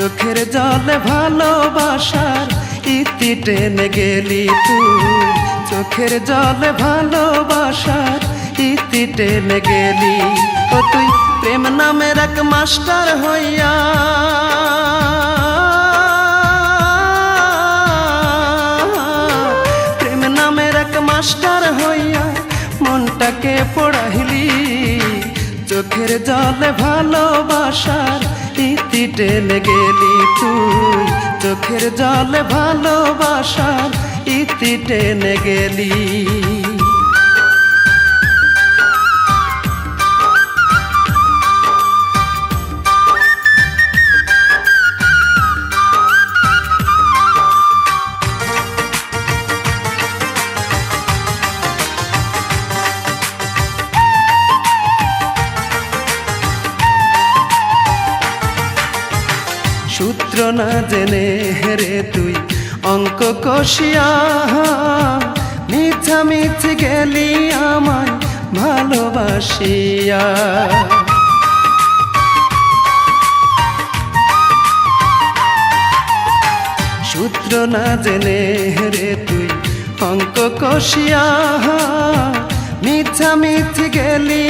চোখের জলে ভালোবাসার ইতি টেনে গেলি তুই। চোখের জলে ভালোবাসার ইতি টেনে গেলি। ও তুই প্রেম নামের এক মাস্টার হইয়া। প্রেম নামের এক মাস্টার হইয়া মনটাকে পড়াইলি। চোখের জলে ভালোবাসার টেনে গেলি তুই চোখের জল ভালোবাসা ইতি টেনে গেলি। সূত্র না জেনে হেরে তুই। অঙ্ক কষিয়া মিছামিছি গেলি আমায় ভালোবাসিয়া। সূত্র না জেনে হেরে তুই। অঙ্ক কষিয়া মিছামিছি গেলি